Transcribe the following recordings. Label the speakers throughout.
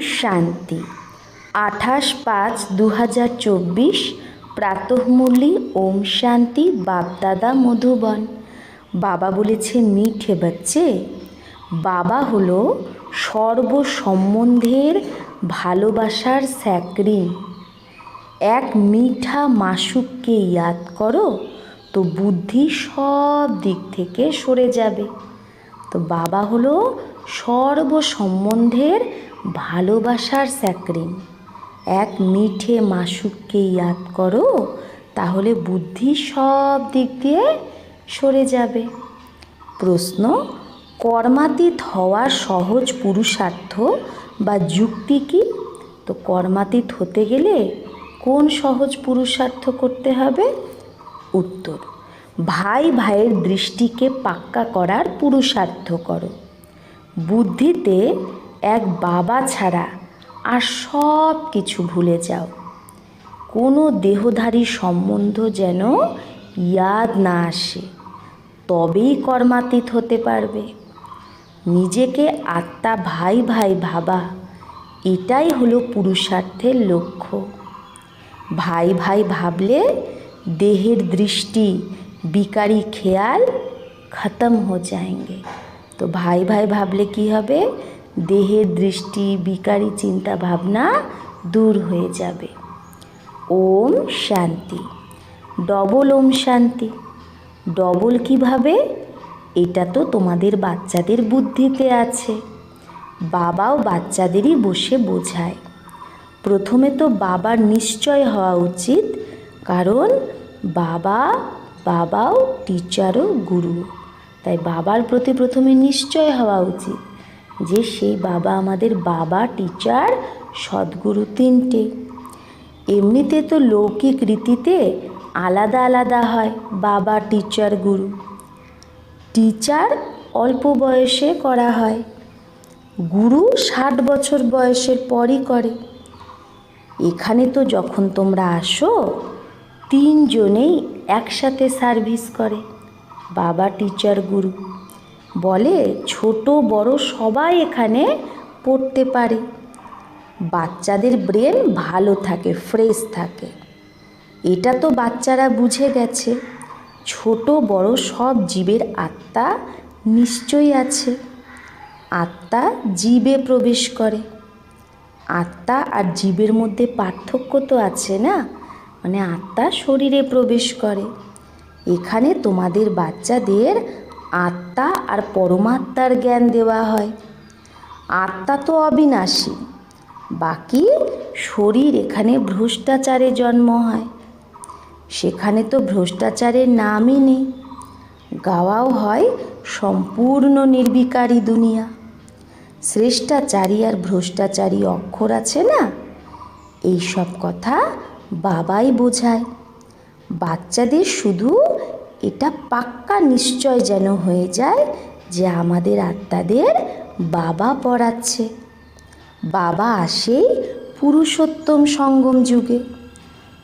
Speaker 1: শান্তি। আঠাশ পাঁচ দু হাজার চব্বিশ প্রাতঃমূল্যি ওম শান্তি বাপদাদা মধুবন। বাবা বলেছে, মিঠে বাচ্চে। বাবা হলো সর্বসম্বন্ধের ভালোবাসার স্যাক্রিন। এক মিঠা মাসুককে ইয়াদ করো, তো বুদ্ধি সব দিক থেকে সরে যাবে। তো বাবা হলো সর্বসম্বন্ধের ভালোবাসার স্যাক্রিন এক মিঠে মাসুককে ইয়াদ করো, তাহলে বুদ্ধি সব দিক দিয়ে সরে যাবে। প্রশ্ন, কর্মাতীত হওয়ার সহজ পুরুষার্থ বা যুক্তি কি? তো কর্মাতীত হতে গেলে কোন সহজ পুরুষার্থ করতে হবে? উত্তর, ভাই ভাইয়ের দৃষ্টিকে পাক্কা করার পুরুষার্থ করো। বুদ্ধিতে এক বাবা ছাড়া আর সব কিছু ভুলে যাও। কোনো দেহধারী সম্বন্ধ যেন ইয়াদ না আসে, তবেই কর্মাতীত হতে পারবে। নিজেকে আত্মা ভাই ভাই ভাবা, এটাই হলো পুরুষার্থের লক্ষ্য। ভাই ভাই ভাবলে দেহের দৃষ্টি, বিকারি খেয়াল খতম হো যায়েঙ্গে তো ভাই ভাই ভাবলে কি হবে? দেহের দৃষ্টি, বিকারি চিন্তা ভাবনা দূর হয়ে যাবে। ওম শান্তি। ডবল ওম শান্তি। ডবল কীভাবে? এটা তো তোমাদের বাচ্চাদের বুদ্ধিতে আছে। বাবাও বাচ্চাদেরই বসে বোঝায়। প্রথমে তো বাবার নিশ্চয় হওয়া উচিত, কারণ বাবা, বাবাও টিচারও গুরু। তাই বাবার প্রতি প্রথমে নিশ্চয় হওয়া উচিত যে সেই বাবা আমাদের বাবা টিচার সদ্গুরু তিনটে। এমনিতে তো লৌকিক রীতিতে আলাদা আলাদা হয় বাবা টিচার গুরু। টিচার অল্প বয়সে করা হয়। গুরু ষাট বছর বয়সের পরই করে। এখানে তো যখন তোমরা আসো, তিনজনেই একসাথে সার্ভিস করে। বাবা টিচার গুরু। বলে, ছোট, বড় সবাই এখানে পড়তে পারে। বাচ্চাদের ব্রেন ভালো থাকে ফ্রেশ থাকে। এটা তো বাচ্চারা বুঝে গেছে। ছোট, বড় সব জীবের আত্মা নিশ্চয়ই আছে। আত্মা জীবে প্রবেশ করে। আত্মা আর জীবের মধ্যে পার্থক্য তো আছে না? মানে আত্মা শরীরে প্রবেশ করে। এখানে তোমাদের বাচ্চাদের আত্মা আর পরমাত্মার জ্ঞান দেওয়া হয়। আত্মা তো অবিনাশী। বাকি শরীর এখানে ভ্রষ্টাচারে জন্ম হয়। সেখানে তো ভ্রষ্টাচারের নামই নেই। গাওয়াও হয় সম্পূর্ণ নির্বিকারী দুনিয়া। শ্রেষ্ঠাচারী আর ভ্রষ্টাচারী অক্ষর আছে না? এই সব কথা বাবাই বোঝায়। বাচ্চাদের শুধু এটা পাক্কা নিশ্চয় যেন হয়ে যায় যে আমাদের আত্মাদের বাবা পড়াচ্ছে। বাবা আসেই পুরুষোত্তম সঙ্গম যুগে।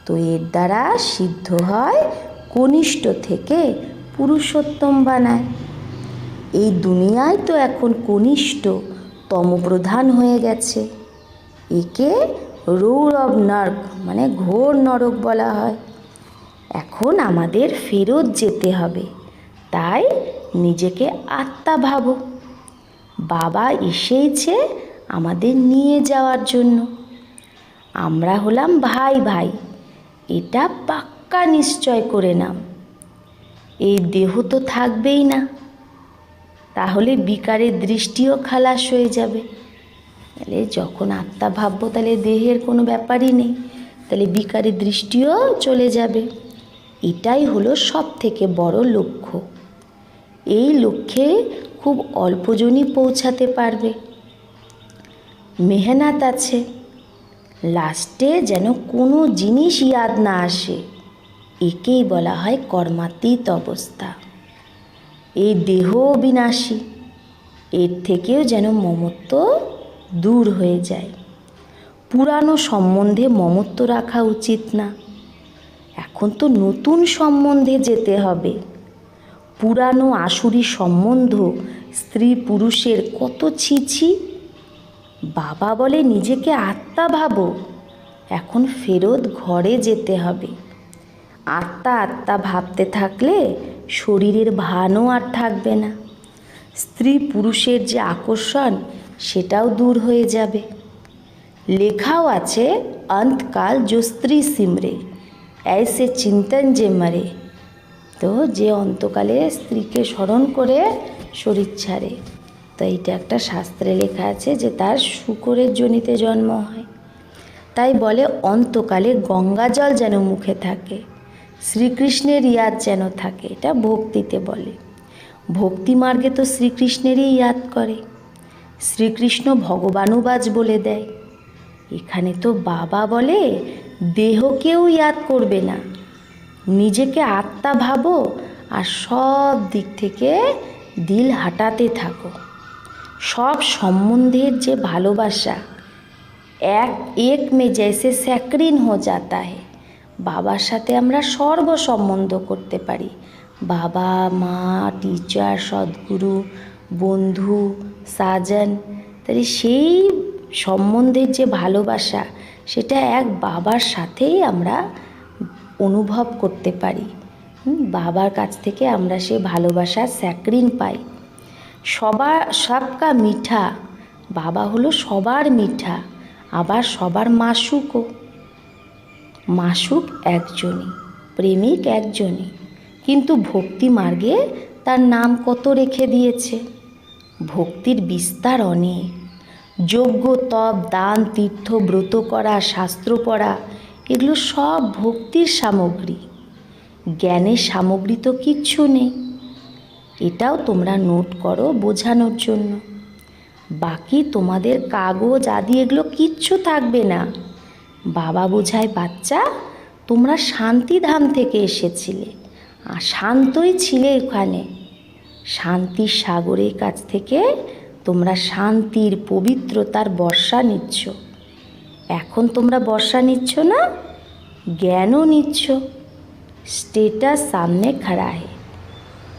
Speaker 1: তো এর দ্বারা সিদ্ধ হয় কনিষ্ঠ থেকে পুরুষোত্তম বানায়। এই দুনিয়ায় তো এখন কনিষ্ঠ তমপ্রধান হয়ে গেছে। একে রৌরব নর্ক মানে ঘোর নরক বলা হয়। এখন আমাদের ফেরত যেতে হবে। তাই নিজেকে আত্মা ভাবো। বাবা এসেইছে আমাদের নিয়ে যাওয়ার জন্য। আমরা হলাম ভাই ভাই। এটা পাক্কা নিশ্চয় করে নাম এই দেহ তো থাকবেই না। তাহলে বিকারের দৃষ্টিও খালাস হয়ে যাবে। তাহলে যখন আত্মা ভাববো তাহলে দেহের কোনো ব্যাপারই নেই। তাহলে বিকারের দৃষ্টিও চলে যাবে। এটাই হলো সব থেকে বড় লক্ষ্য। এই লক্ষ্যে খুব অল্পজনই পৌঁছাতে পারবে। মেহনত আছে। লাস্টে যেন কোনো জিনিস ইয়াদ না আসে, একেই বলা হয় কর্মাতীত অবস্থা। এই দেহ বিনাশী এর থেকেও যেন মমত্ব দূর হয়ে যায়। পুরানো সম্বন্ধে মমত্ব রাখা উচিত না। এখন তো নতুন সম্বন্ধে যেতে হবে। পুরানো আসুরি সম্বন্ধ, স্ত্রী পুরুষের কত ছিছি? বাবা বলে নিজেকে আত্মা ভাবো, এখন ফেরত ঘরে যেতে হবে। আত্মা আত্মা ভাবতে থাকলে শরীরের ভানও আর থাকবে না। স্ত্রী পুরুষের যে আকর্ষণ, সেটাও দূর হয়ে যাবে। লেখাও আছে, অন্তকাল जो স্ত্রী সিমরে। ऐसे চিন্তন যে মরে তো যে অন্তকালে স্ত্রীকে স্মরণ করে শরীর ছাড়ে তো এইটা একটা শাস্ত্রে লেখা আছে যে তার শুকরের জনিতে জন্ম হয় তাই বলে অন্তকালে গঙ্গা জল যেন মুখে থাকে শ্রীকৃষ্ণের ইয়াদ যেন থাকে এটা ভক্তিতে বলে ভক্তি মার্গে তো শ্রীকৃষ্ণেরই ইয়াদ করে শ্রীকৃষ্ণ ভগবানুবাজ বলে দেয় এখানে তো বাবা বলে দেহকেও ইয়াদ করবে না। নিজেকে আত্মা ভাবো আর সব দিক থেকে দিল হাঁটাতে থাকো। সব সম্বন্ধের যে ভালোবাসা, এক এক মে জैसे স্যাক্রিন হো যাতা হে। বাবার সাথে আমরা সর্ব সম্বন্ধ করতে পারি। বাবা, মা টিচার সদ্গুরু, বন্ধু, সাজন, তাহলে সেই সম্বন্ধের যে ভালোবাসা, সেটা এক বাবার সাথেই আমরা অনুভব করতে পারি। বাবার কাছ থেকে আমরা সেই ভালোবাসার স্যাক্রিন পাই। সবার সবকা মিঠা, বাবা হলো সবার মিঠা, আবার সবার মাসুকও। মাসুক একজনই, প্রেমিক একজনই, কিন্তু ভক্তি মার্গে তার নাম কত রেখে দিয়েছে? ভক্তির বিস্তার অনেক। যজ্ঞ, তপ, দান, তীর্থ, ব্রত করা, শাস্ত্র পড়া, এগুলো সব ভক্তির সামগ্রী। জ্ঞানের সামগ্রী তো কিচ্ছু নেই। এটাও তোমরা নোট করো বোঝানোর জন্য। বাকি তোমাদের কাগজ আদি এগুলো কিচ্ছু থাকবে না। বাবা বোঝায়, বাচ্চা, তোমরা শান্তিধাম থেকে এসেছিলে। আর শান্তই ছিলে ওখানে শান্তির সাগরের কাছ থেকে তোমরা শান্তির, পবিত্রতার বর্ষা নিচ্ছ। এখন তোমরা বর্ষা নিচ্ছ না? জ্ঞানও নিচ্ছ। স্টেটাস সামনে খাড়া হে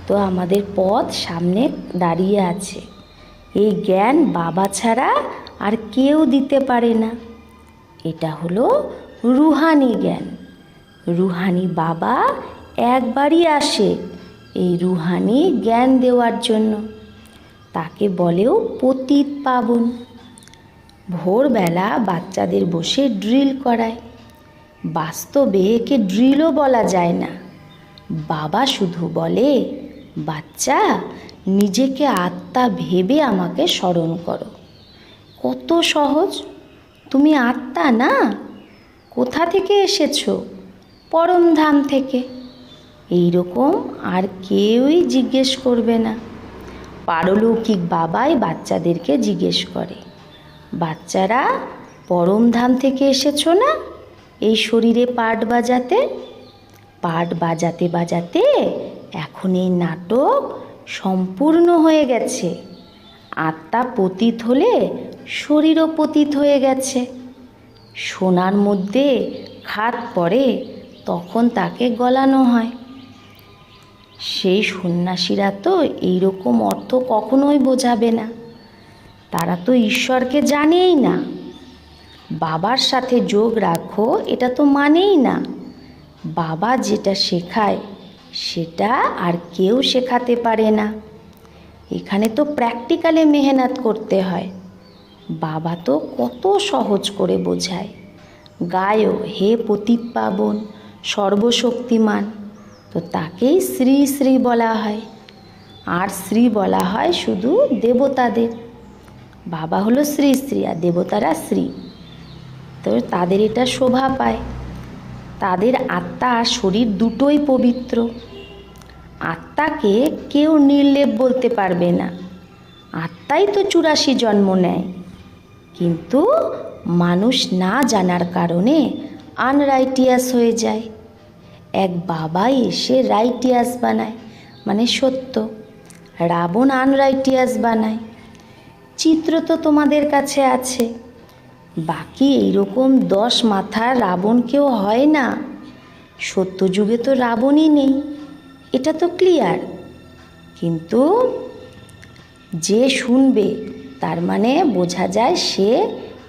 Speaker 1: তো আমাদের পথ সামনে দাঁড়িয়ে আছে। এই জ্ঞান বাবা ছাড়া আর কেউ দিতে পারে না। এটা হলো রুহানি জ্ঞান। রুহানি বাবা একবারই আসে এই রুহানি জ্ঞান দেওয়ার জন্য। তাকে বলেও পতিত পাবন। ভোরবেলা বাচ্চাদের বসে ড্রিল করায়। বাস্তবে একে ড্রিলও বলা যায় না। বাবা শুধু বলে, বাচ্চা, নিজেকে আত্মা ভেবে আমাকে স্মরণ করো। কত সহজ। তুমি আত্মা না। কোথা থেকে এসেছ? পরমধাম থেকে। এই রকম আর কেউই জিজ্ঞেস করবে না। পারলৌকিক বাবাই বাচ্চাদেরকে জিজ্ঞেস করে, বাচ্চারা পরমধাম থেকে এসেছ না? এই শরীরে পাট বাজাতে? পাট বাজাতে বাজাতে এখন এই নাটক সম্পূর্ণ হয়ে গেছে। আত্মা পতিত হলে শরীরও পতিত হয়ে গেছে। সোনার মধ্যে খাত পড়ে তখন তাকে গলানো হয়। সেই সন্ন্যাসীরা তো এইরকম অর্থ কখনোই বোঝাবে না। তারা তো ঈশ্বরকে জানেই না। বাবার সাথে যোগ রাখো, এটা তো মানেই না। বাবা যেটা শেখায়, সেটা আর কেউ শেখাতে পারে না। এখানে তো প্র্যাকটিক্যালে মেহনত করতে হয়। বাবা তো কত সহজ করে বোঝায়। গায়ো হে পতিত পাবন, সর্বশক্তিমান। তো তাকেই শ্রী শ্রী বলা হয়। আর শ্রী বলা হয় শুধু দেবতাদের। বাবা হলো শ্রী শ্রী আর দেবতারা শ্রী। তো তাদের এটা শোভা পায়। তাদের আত্মা আর শরীর দুটোই পবিত্র। আত্মাকে কেউ নির্লেপ বলতে পারবে না। আত্মাই তো চুরাশি জন্ম নেয়। কিন্তু মানুষ না জানার কারণে আনরাইটিয়াস হয়ে যায়। এক বাবা এসে রাইটিয়াস বানায় মানে সত্য। রাবণ আনরাইটিয়াস বানায়। চিত্র তো তোমাদের কাছে আছে। বাকি এইরকম দশ মাথার রাবণ কেউ হয় না। সত্যযুগে তো রাবণই নেই, এটা তো ক্লিয়ার কিন্তু যে শুনবে, তার মানে বোঝা যায় সে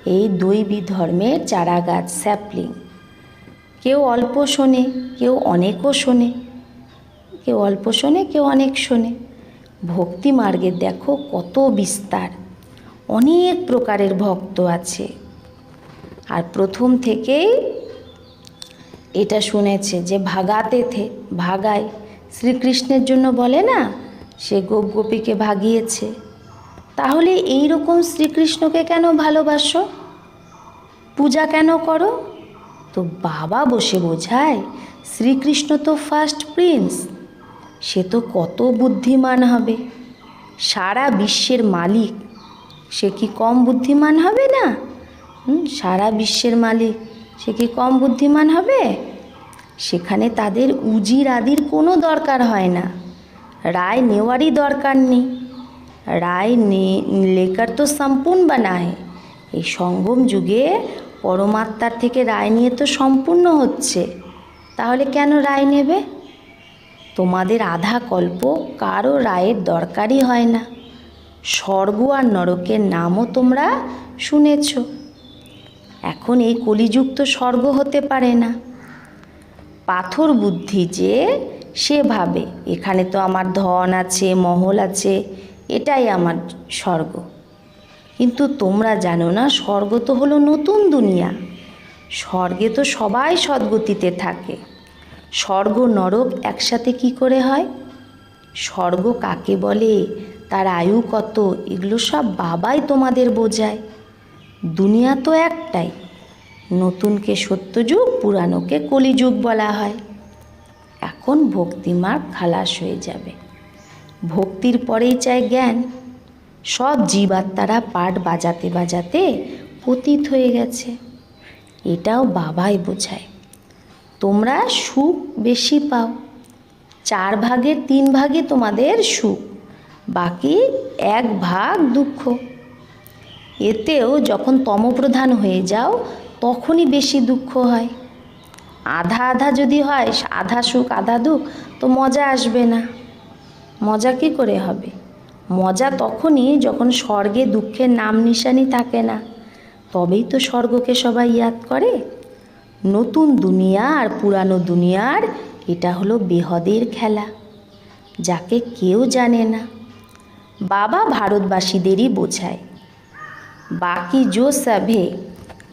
Speaker 1: এই দৈবী ধর্মের চারা গাছ স্যাপলিং কেউ অল্প শোনে, কেউ অনেকও শোনে। কেউ অল্প শোনে, কেউ অনেক শোনে। ভক্তি মার্গের দেখো কত বিস্তার। অনেক প্রকারের ভক্ত আছে। আর প্রথম থেকেই এটা শুনেছে যে ভাগাতে থে, ভাগায়। শ্রীকৃষ্ণের জন্য বলে না, সে গোপ গোপীকে ভাগিয়েছে। তাহলে এই রকম শ্রীকৃষ্ণকে কেন ভালোবাসো? পূজা কেন করো? তো বাবা বসে বোঝায়, শ্রীকৃষ্ণ তো ফার্স্ট প্রিন্স সে তো কত বুদ্ধিমান হবে। সারা বিশ্বের মালিক, সে কি কম বুদ্ধিমান হবে না? সারা বিশ্বের মালিক, সে কি কম বুদ্ধিমান হবে? সেখানে তাদের উজির আদির কোনো দরকার হয় না। রায় নেওয়ারই দরকার নেই। রায় নে লেকার তো সম্পূর্ণ বানায়। এই সঙ্গম যুগে পরমাত্মার থেকে রায় নিয়ে তো সম্পূর্ণ হচ্ছে। তাহলে কেন রায় নেবে? তোমাদের আধা কল্প কারও রায়ের দরকারই হয় না। স্বর্গ আর নরকের নামও তোমরা শুনেছ। এখন এই কলিযুক্ত স্বর্গ হতে পারে না। পাথর বুদ্ধি যে, সে ভাবে। এখানে তো আমার ধন আছে, মহল আছে, এটাই আমার স্বর্গ। কিন্তু তোমরা জানো না, স্বর্গ তো হলো নতুন দুনিয়া। স্বর্গে তো সবাই সদ্গতিতে থাকে। স্বর্গ নরক একসাথে কি করে হয়? স্বর্গ কাকে বলে? তার আয়ু কত? এগুলো সব বাবাই তোমাদের বোঝায়। দুনিয়া তো একটাই। নতুনকে সত্যযুগ, পুরানোকে কলিযুগ বলা হয়। এখন ভক্তিমার্গ খালাস হয়ে যাবে। ভক্তির পরেই চাই জ্ঞান। সব জীবাত্মারা পাঠ বাজাতে বাজাতে পতিত হয়ে গেছে। এটাও বাবাই বোঝায়। তোমরা সুখ বেশি পাও। চার ভাগের তিন ভাগে তোমাদের সুখ, বাকি এক ভাগ দুঃখ। এতেও যখন তমপ্রধান হয়ে যাও, তখনই বেশি দুঃখ হয়। আধা আধা যদি হয়, আধা সুখ, আধা দুঃখ, তো মজা আসবে না। মজা কি করে হবে? মজা তখনই যখন স্বর্গে দুঃখের নাম নিশানি থাকে না। তবেই তো স্বর্গকে সবাই ইয়াদ করে। নতুন দুনিয়া আর পুরানো দুনিয়ার, এটা হলো বেহদের খেলা, যাকে কেউ জানে না। বাবা ভারতবাসীদেরই বোঝায়, বাকি জো সভে,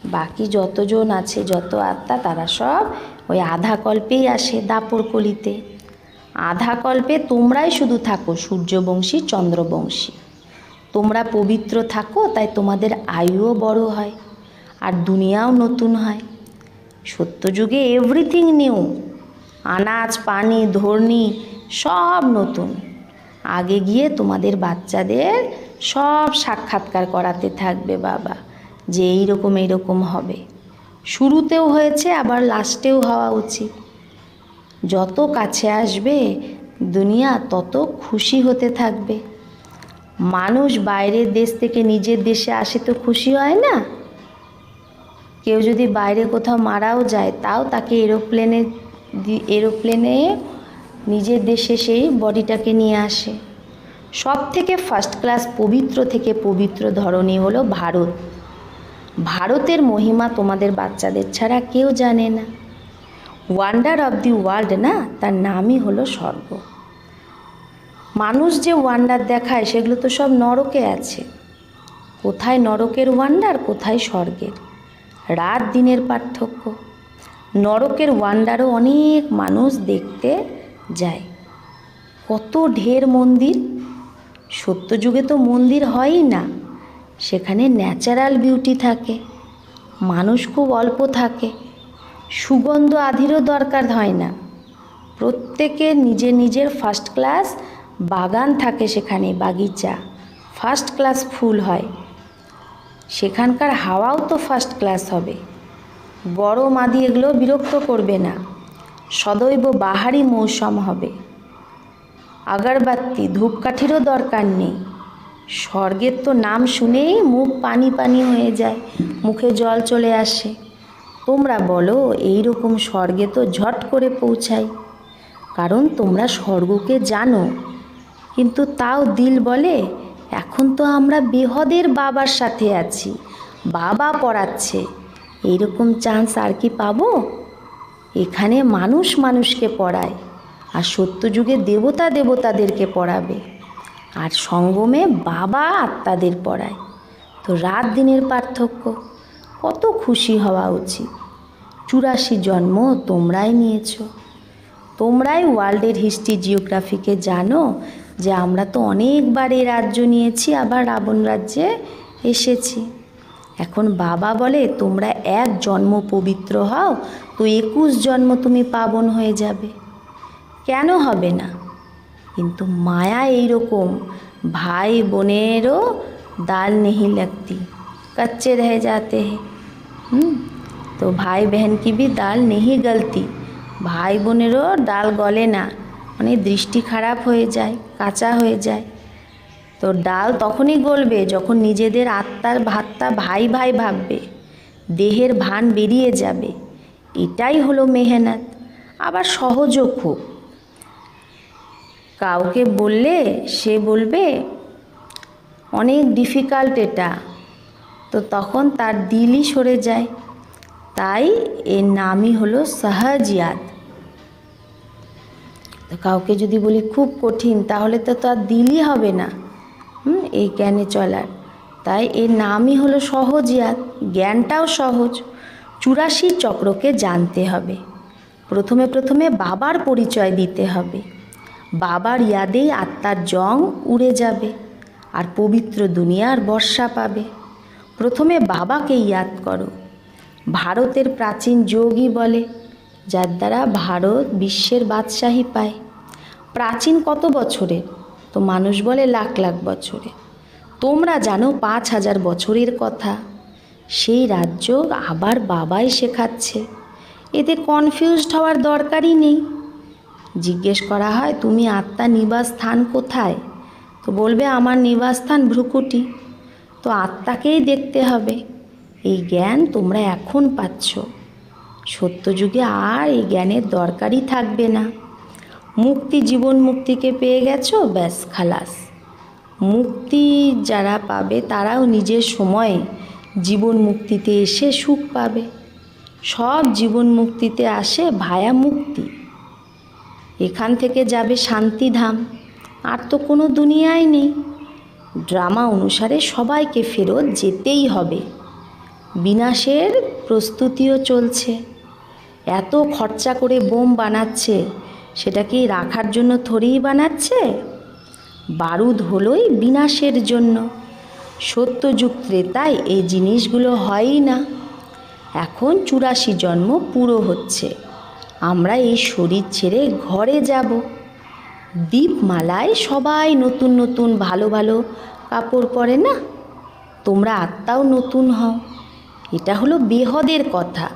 Speaker 1: বাকি যতজন আছে, যত আত্মা, তারা সব ওই আধা কল্পেই আসে দাপর কলিতে। আধা কল্পে তোমরাই শুধু থাকো, সূর্যবংশী, চন্দ্রবংশী। তোমরা পবিত্র থাকো, তাই তোমাদের আয়ুও বড় হয় আর দুনিয়াও নতুন হয়। সত্যযুগে এভরিথিং নিউ আনাজ, পানি ধর্নি সব নতুন। আগে গিয়ে তোমাদের বাচ্চাদের সব সাক্ষাৎকার করাতে থাকবে বাবা, যে এইরকম এইরকম হবে। শুরুতেও হয়েছে, আবার লাস্টেও হওয়া উচিত। যত কাছে আসবে, দুনিয়া তত খুশি হতে থাকবে। মানুষ বাইরের দেশ থেকে নিজের দেশে আসে তো খুশি হয় না? কেউ যদি বাইরে কোথাও মারাও যায়, তাও তাকে এরোপ্লেনে এরোপ্লেনে নিজের দেশে সেই বডিটাকে নিয়ে আসে। সব থেকে ফার্স্ট ক্লাস পবিত্র থেকে পবিত্র ধরনী হলো ভারত। ভারতের মহিমা তোমাদের বাচ্চাদের ছাড়া কেউ জানে না। ওয়ান্ডার অফ দি ওয়ার্ল্ড না? তার নামই হলো স্বর্গ। মানুষ যে ওয়ান্ডার দেখায়, সেগুলো তো সব নরকে আছে। কোথায় নরকের ওয়ান্ডার কোথায় স্বর্গের? রাত দিনের পার্থক্য। নরকের ওয়ান্ডারও অনেক মানুষ দেখতে যায়। কত ঢের মন্দির। সত্যযুগে তো মন্দির হয়ই না। সেখানে ন্যাচারাল বিউটি থাকে। মানুষ খুব অল্প থাকে। সুগন্ধ আধিরও দরকার হয় না। প্রত্যেকের নিজের নিজের ফার্স্ট ক্লাস বাগান থাকে সেখানে, বাগিচা। ফার্স্ট ক্লাস ফুল হয়। সেখানকার হাওয়াও তো ফার্স্ট ক্লাস হবে। গরম আদি এগুলো বিরক্ত করবে না। সদৈব বাহারি মৌসুম হবে। আগরবাতি, ধূপকাঠিরও দরকার নেই। স্বর্গের তো নাম শুনেই মুখ পানি পানি হয়ে যায়। মুখে জল চলে আসে। তোমরা বলো এই রকম স্বর্গে তো ঝট করে পৌঁছাই। কারণ তোমরা স্বর্গকে জানো। কিন্তু তাও দিল বলে, এখন তো আমরা বেহদের বাবার সাথে আছি, বাবা পড়াচ্ছে। এইরকম চান্স আর কি পাবো? এখানে মানুষ মানুষকে পড়ায়, আর সত্যযুগে দেবতা দেবতাদেরকে পড়াবে। আর সঙ্গমে বাবা আত্মাদের পড়ায়। তো রাত দিনের পার্থক্য। কত খুশি হওয়া উচিত। চুরাশি জন্ম তোমরাই নিয়েছ। তোমরাই ওয়ার্ল্ডের হিস্ট্রি জিওগ্রাফিকে জানো যে আমরা তো অনেকবার এই রাজ্য নিয়েছি, আবার রাবণ রাজ্যে এসেছি। এখন বাবা বলে, তোমরা এক জন্ম পবিত্র হও, তো একুশ জন্ম তুমি পাবন হয়ে যাবে। কেন হবে না? কিন্তু মায়া এইরকম ভাই বোনেরও দাল নেহি লাগতি। কাচ্চে রে যাতে হ্যাঁ তো ভাই बहन की भी दाल नहीं गलती ভাই বোনেরও ডাল গলে না মানে দৃষ্টি খারাপ হয়ে যায় কাঁচা হয়ে যায় তো ডাল তখনই গলবে যখন নিজেদের আত্মার ভাতটা ভাই ভাই ভাববে দেহের ভান বেরিয়ে যাবে এটাই হলো মেহনত আবার সহজও খুব কাউকে বললে সে বলবে অনেক ডিফিকাল্ট এটা তো তখন তার দিলই সরে যায়। তাই এর নামই হলো সহজিয়াত। তো কাউকে যদি বলি খুব কঠিন, তাহলে তো তার দিলই হবে না। হুম, এই জ্ঞানে চলার। তাই এর নামই হলো সহজিয়াত। জ্ঞানটাও সহজ। চুরাশি চক্রকে জানতে হবে। প্রথমে প্রথমে বাবার পরিচয় দিতে হবে। বাবার ইয়াদেই আত্মার জং উড়ে যাবে। আর পবিত্র দুনিয়ার বর্ষা পাবে। প্রথমে বাবাকে ইয়াদ করো। ভারতের প্রাচীন যোগই বলে, যার দ্বারা ভারত বিশ্বের বাদশাহী পায়। প্রাচীন কত বছরের তো মানুষ বলে লাখ লাখ বছরে। তোমরা জানো পাঁচ হাজার বছরের কথা। সেই রাজ্য আবার বাবাই শেখাচ্ছে। এতে কনফিউজড হওয়ার দরকারই নেই। জিজ্ঞেস করা হয়, তুমি আত্মা নিবাস স্থান কোথায়? তো বলবে, আমার নিবাস স্থান ভ্রুকুটি। তো আত্মাকেই দেখতে হবে। এই জ্ঞান তোমরা এখন পাচ্ছ। সত্যযুগে আর এই জ্ঞানের দরকারই থাকবে না। মুক্তি জীবন মুক্তিকে পেয়ে গেছো, ব্যাস, খালাস। মুক্তি যারা পাবে, তারাও নিজের সময়ে জীবন মুক্তিতে এসে সুখ পাবে। সব জীবন মুক্তিতে আসে ভায়া মুক্তি। এখান থেকে যাবে শান্তিধাম। আর তো কোনো দুনিয়ায় নেই। ড্রামা অনুসারে সবাইকে ফেরত যেতেই হবে। বিনাশের প্রস্তুতিও চলছে। এত খরচা করে বোম বানাচ্ছে, সেটা কি রাখার জন্য থরেই বানাচ্ছে? বারুদ হলোই বিনাশের জন্য। সত্যযুগ ত্রেতায় এই জিনিসগুলো হয়ই না। এখন চুরাশি জন্ম পুরো হচ্ছে। আমরা এই শরীর ছেড়ে ঘরে যাব। দীপমালায় সবাই নতুন নতুন ভালো ভালো কাপড় পরে না? তোমরা আত্মাও নতুন হও। এটা হলো বেহদের কথা।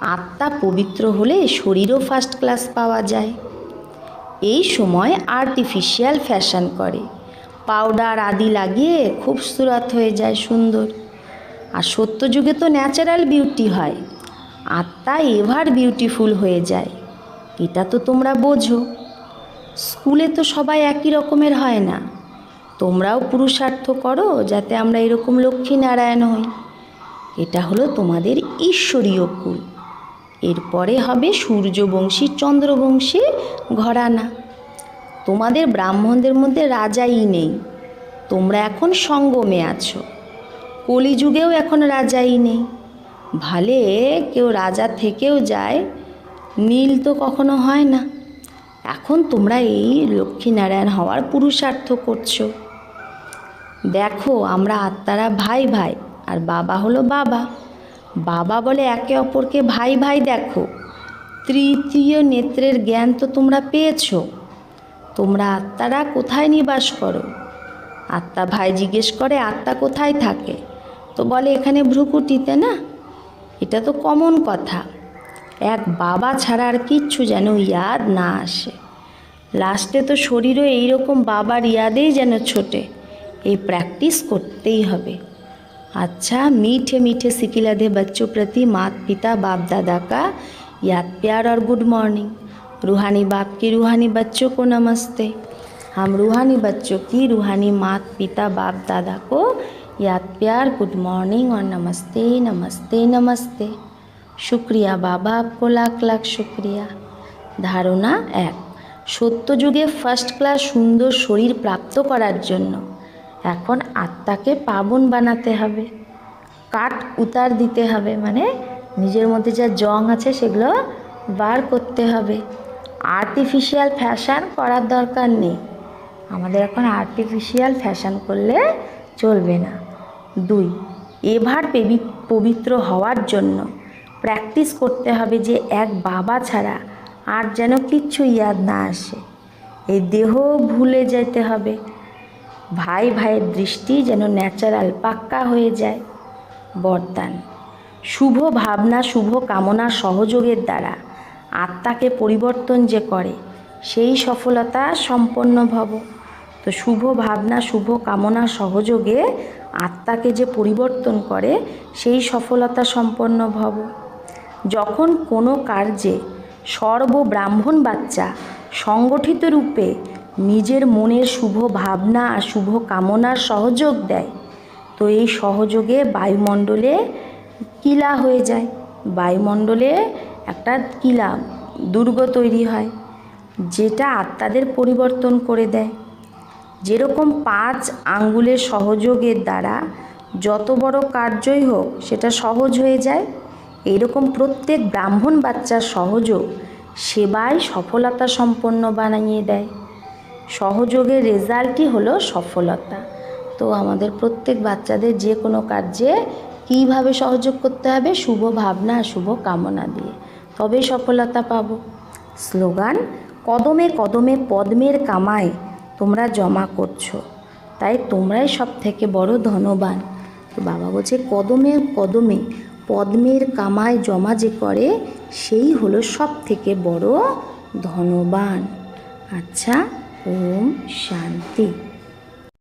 Speaker 1: আত্মা পবিত্র হলে শরীরও ফার্স্ট ক্লাস পাওয়া যায়। এই সময় আর্টিফিশিয়াল ফ্যাশন করে। পাউডার আদি লাগিয়ে খুবসুরত হয়ে যায় সুন্দর। আর সত্যযুগে তো ন্যাচারাল বিউটি হয়। আত্মা এভার বিউটিফুল হয়ে যায়। এটা তো তোমরা বোঝো। স্কুলে তো সবাই একই রকমের হয় না। তোমরাও পুরুষার্থ করো যাতে আমরা এরকম লক্ষ্মী নারায়ণ হই। এটা হলো তোমাদের ঈশ্বরীয় কুল। এরপরে হবে সূর্যবংশী চন্দ্রবংশী ঘরানা। তোমাদের ব্রাহ্মণদের মধ্যে রাজাই নেই। তোমরা এখন সঙ্গমে আছো। কলিযুগেও এখন রাজাই নেই। ভালে কেউ রাজা থেকেও যায়, নীল তো কখনো হয় না। এখন তোমরা এই লক্ষ্মীনারায়ণ হওয়ার পুরুষার্থ করছ। দেখো, আমরা আত্মারা ভাই ভাই, আর বাবা হলো বাবা। বাবা বলে একে অপরকে ভাই ভাই দেখো। তৃতীয় নেত্রের জ্ঞান তো তোমরা পেয়েছ। তোমরা আত্মারা কোথায় নিবাস করো? আত্মা ভাই জিজ্ঞেস করে, আত্মা কোথায় থাকে? তো বলে, এখানে ভ্রুকুটিতে না? এটা তো কমন কথা। এক বাবা ছাড়া আর কিচ্ছু যেন ইয়াদ না আসে লাস্টে তো শরীরও এইরকম বাবার ইয়াদেই যেন ছোটে এই প্র্যাকটিস করতেই হবে अच्छा मीठे मीठे सिकिलधे बच्चों प्रति माता पिता बाप दादा का याद प्यार और गुड मॉर्निंग रूहानी बाप की रूहानी बच्चों को नमस्ते हम रूहानी बच्चों की रूहानी मात पिता बाप दादा को याद प्यार गुड मॉर्निंग और नमस्ते नमस्ते नमस्ते শুক্রিয়া বাবা, আপকো লাখ লাখ শুক্রিয়া। ধারণা এক, সত্যযুগে ফার্স্ট ক্লাস সুন্দর শরীর প্রাপ্ত করার জন্য। এখন আত্মাকে পাবন বানাতে হবে। কাট উতার দিতে হবে মানে নিজের মধ্যে যা জং আছে সেগুলো বার করতে হবে। আর্টিফিশিয়াল ফ্যাশন করার দরকার নেই। আমাদের এখন আর্টিফিশিয়াল ফ্যাশন করলে চলবে না। দুই, এভার পবিত্র হওয়ার জন্য। প্র্যাকটিস করতে হবে যে এক বাবা ছাড়া আর যেন কিচ্ছু ইয়াদ না আসে। এই দেহ ভুলে যেতে হবে। ভাই ভাইয়ের দৃষ্টি যেন ন্যাচারাল পাক্কা হয়ে যায়। বরদান। শুভ ভাবনা, শুভ কামনা সহযোগের দ্বারা আত্মাকে পরিবর্তন যে করে, সেই সফলতা সম্পন্ন ভব। তো শুভ ভাবনা, শুভ কামনা সহযোগে আত্মাকে যে পরিবর্তন করে, সেই সফলতা সম্পন্ন ভব। যখন কোনো কার্যে সর্ব ব্রাহ্মণ বাচ্চা সংগঠিত রূপে নিজের মনের শুভ ভাবনা আর শুভ কামনার সহযোগ দেয়, তো এই সহযোগে বায়ুমণ্ডলে কিলা হয়ে যায়। বায়ুমণ্ডলে একটা কিলা, দুর্গ তৈরি হয়, যেটা আত্মাদের পরিবর্তন করে দেয়। যেরকম পাঁচ আঙ্গুলের সহযোগের দ্বারা যত বড় কার্যই হোক, সেটা সহজ হয়ে যায়। এরকম প্রত্যেক ব্রাহ্মণ বাচ্চার সহযোগ সেবায় সফলতা সম্পন্ন বানিয়ে দেয়। সহযোগের রেজাল্টই হলো সফলতা। তো আমাদের প্রত্যেক বাচ্চাদের যে কোনো কার্যে কীভাবে সহযোগ করতে হবে? শুভ ভাবনা, শুভ কামনা দিয়ে। তবে সফলতা পাব। স্লোগান, কদমে কদমে পদ্মের কামায় তোমরা জমা করছ। তাই তোমরাই সব থেকে বড় ধনবান। তো বাবা বলছে, কদমে কদমে পদ্মের কামায় জমা যে করে সেই হলো সব থেকে বড় ধনবান। আচ্ছা ওম শান্তি।